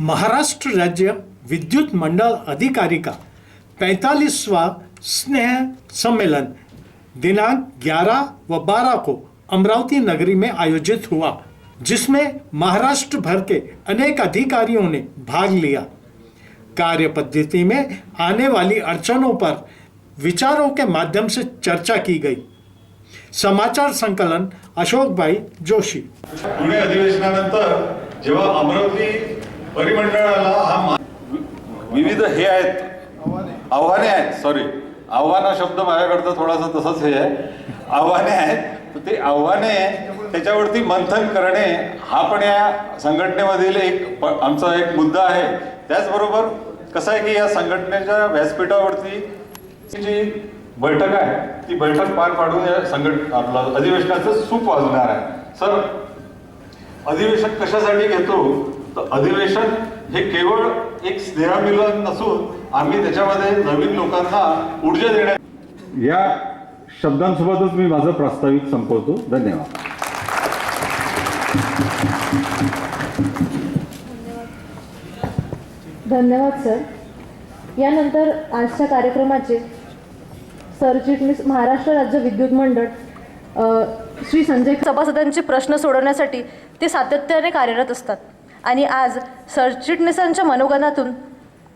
महाराष्ट्र राज्य विद्युत मंडल अधिकारी का पैंतालीसवा स्नेह सम्मेलन दिनांक 11 व 12 को अमरावती नगरी में आयोजित हुआ, जिसमें महाराष्ट्र भर के अनेक अधिकारियों ने भाग लिया। कार्य पद्धति में आने वाली अड़चनों पर विचारों के माध्यम से चर्चा की गई। समाचार संकलन अशोक भाई जोशी। पुणे अमरावती परिमंडळाला हा विविध हे आहेत. आव्हाने. आहेत सॉरी आव्हान शब्द माझ्याकडचा थोडासा तसंच हे आहे. आव्हाने आहेत. तर ते आव्हाने त्याच्यावरती मंथन करणे हा पण या संघटनेमधील एक आमचा एक मुद्दा आहे. त्याचबरोबर कसं आहे की या संघटनेच्या व्यासपीठावरती जी बैठक आहे ती बैठक पार पाडून या संघट आपलं अधिवेशनाचं सूप वाजणार आहे. सर अधिवेशन कशासाठी घेतो? अधिवेशन हे केवळ एक स्नेहमिलन नसून आम्ही त्याच्यामध्ये नवीन लोकांना ऊर्जा देण्या या शब्दांसोबतच मी माझं प्रास्ताविक संपवतो. धन्यवाद. धन्यवाद सर. यानंतर आजच्या कार्यक्रमाचे सरचिटणीस महाराष्ट्र राज्य विद्युत मंडळ श्री संजय सभासदांचे प्रश्न सोडवण्यासाठी ते सातत्याने कार्यरत असतात. आणि आज सरचिटणीसांच्या मनोगतातून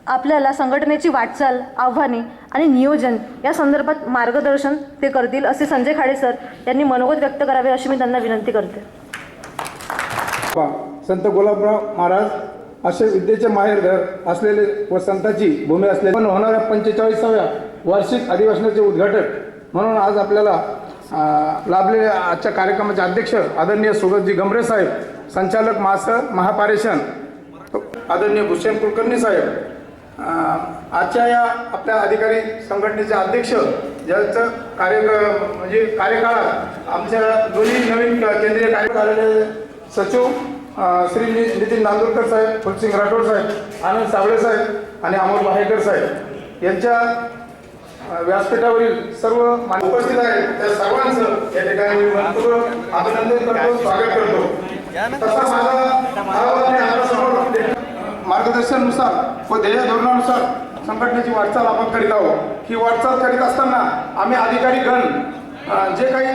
आपल्याला संघटनेची वाटचाल आव्हाने आणि नियोजन या संदर्भात मार्गदर्शन ते करतील असे संजय खाडे सर यांनी मनोगत व्यक्त करावे अशी मी त्यांना विनंती करते. संत गुलाबराव महाराज असे विद्येचे माहेरघर असलेले व संतांची भूमी असलेले पण होणाऱ्या पंचेचाळीसाव्या वार्षिक अधिवेशनाचे उद्घाटक म्हणून आज आपल्याला लाभलेल्या आजच्या कार्यक्रमाचे अध्यक्ष आदरणीय सुगतजी गमरे साहेब संचालक महासर महापारेषण आदरणीय भूषण कुलकर्णी साहेब आजच्या या आपल्या अधिकारी संघटनेचे अध्यक्ष ज्यांचं कार्य म्हणजे कार्यकाळात आमच्या दोन्ही नवीन केंद्रीय कार्यालय सचिव श्री नितीन नांदुरकर साहेब फुलसिंग राठोड साहेब आनंद सावळे साहेब आणि अमोल बाहेकर साहेब यांच्या व्यासपीठावरील सर्व उपस्थित आहेत. त्या सर्वांचं या ठिकाणी अभिनंदन करतो स्वागत करतो. तसा मार्गदर्शनानुसार व ध्येय धोरणानुसार संघटनेची वाटचाल आपण करीत आहोत. ही वाटचाल करीत असताना आम्ही अधिकारी गण जे काही